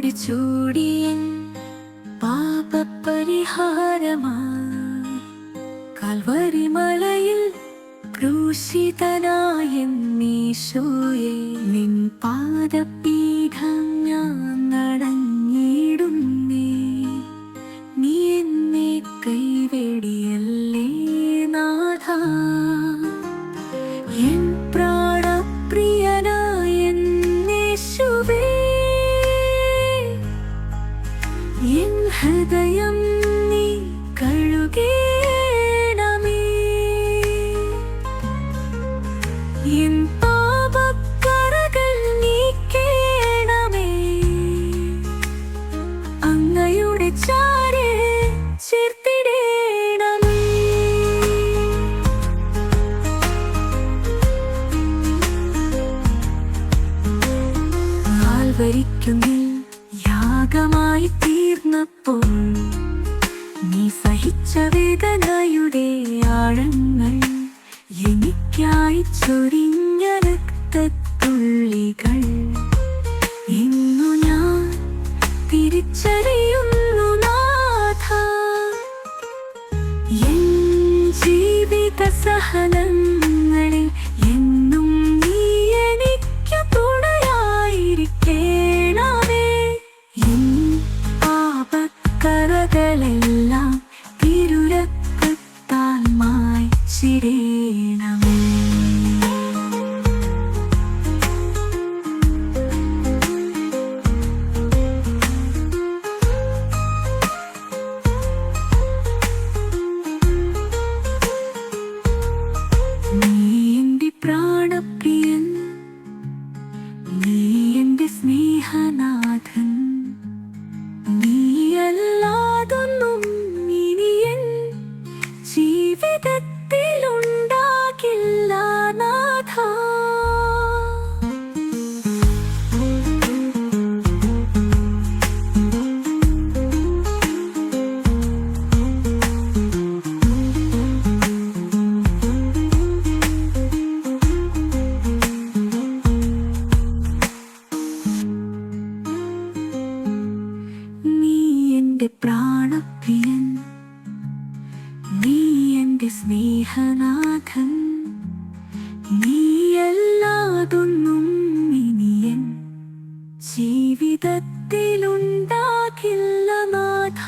മുടി ചൂടിയൻ പാപപരിഹാരമാ. കാൽവരി മലയിൽ ക്രൂശിതനായ നീശോയെ നിൻ പാദപീഠം ഹൃദയം നീ കഴുകേണമേ. എൻ പാപക്കറകൾ നീക്കേണമേ അങ്ങയുടെ ചാരെ ചേർത്തിടേണമേ. ആൽവരിക്കുന്നിൽ യാഗമായി തീർന്നപ്പോൾ നീ സഹിച്ച വേദനയുടെ ആഴങ്ങൾ എനിക്കായി ചൊരിഞ്ഞ രക്തത്തുള്ളികൾ. ഇന്നു ഞാൻ തിരിച്ചറിയുന്നു നാഥ. എൻ ജീവിത സഹനങ്ങളിൽ എന്റെ പ്രാണപ്രിയൻ നീ എന്റെ സ്നേഹനാഥൻ നീയല്ലാതൊന്നും ഇനി എൻ ജീവിതത്തിലുണ്ടാകില്ല എന്റെ പ്രാണപ്രിയൻ നീ എന്റെ സ്നേഹനാഥൻ നീയല്ലാതൊന്നും ഇനിയൻ ജീവിതത്തിലുണ്ടാകില്ല നാഥ.